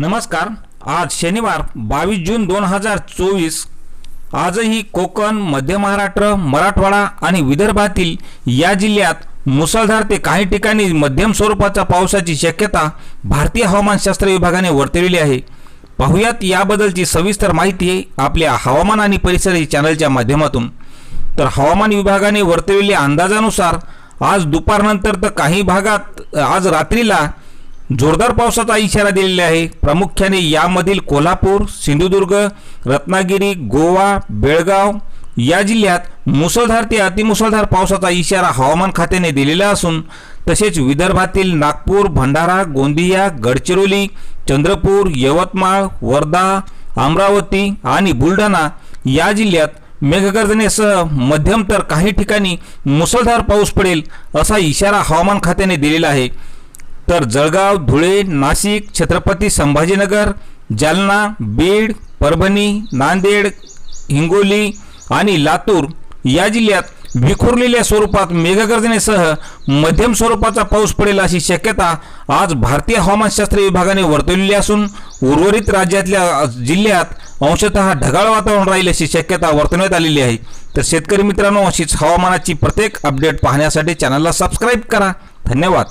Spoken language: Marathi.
नमस्कार. आज शनिवार बावीस जून दोन हजार चोवीस. आजही कोकण मध्य महाराष्ट्र मराठवाडा आणि विदर्भातील या जिल्ह्यात मुसळधार ते काही ठिकाणी मध्यम स्वरूपाच्या पावसाची शक्यता भारतीय हवामानशास्त्र विभागाने वर्तविली आहे. पाहुयात याबद्दलची सविस्तर माहिती आपल्या हवामान आणि परिसर चॅनलच्या माध्यमातून. तर हवामान विभागाने वर्तवलेल्या अंदाजानुसार आज दुपारनंतर तर काही भागात आज रात्रीला जोरदार पावसाचा इशारा दिलेला आहे. प्रामुख्याने यामधील कोल्हापूर सिंधुदुर्ग रत्नागिरी गोवा बेळगाव या जिल्ह्यात मुसळधार ते अतिमुसळधार पावसाचा इशारा हवामान खात्याने दिलेला असून तसेच विदर्भातील नागपूर भंडारा गोंदिया गडचिरोली चंद्रपूर यवतमाळ वर्धा अमरावती आणि बुलढाणा या जिल्ह्यात मेघगर्जनेसह मध्यम तर काही ठिकाणी मुसळधार पाऊस पडेल असा इशारा हवामान खात्याने दिलेला आहे. तर जळगाव धुळे नाशिक छत्रपती संभाजीनगर जालना बीड परभणी नांदेड हिंगोली आणि लातूर या जिल्ह्यात विखुरलेल्या स्वरूपात मेघगर्जनेसह मध्यम स्वरूपाचा पाऊस पडेल अशी शक्यता आज भारतीय हवामानशास्त्र विभागाने वर्तवलेली असून उर्वरित राज्यातल्या जिल्ह्यात अंशतः ढगाळ वातावरण राहील अशी शक्यता वर्तवण्यात आलेली आहे. तर शेतकरी मित्रांनो अशीच हवामानाची प्रत्येक अपडेट पाहण्यासाठी चॅनलला सबस्क्राईब करा. धन्यवाद.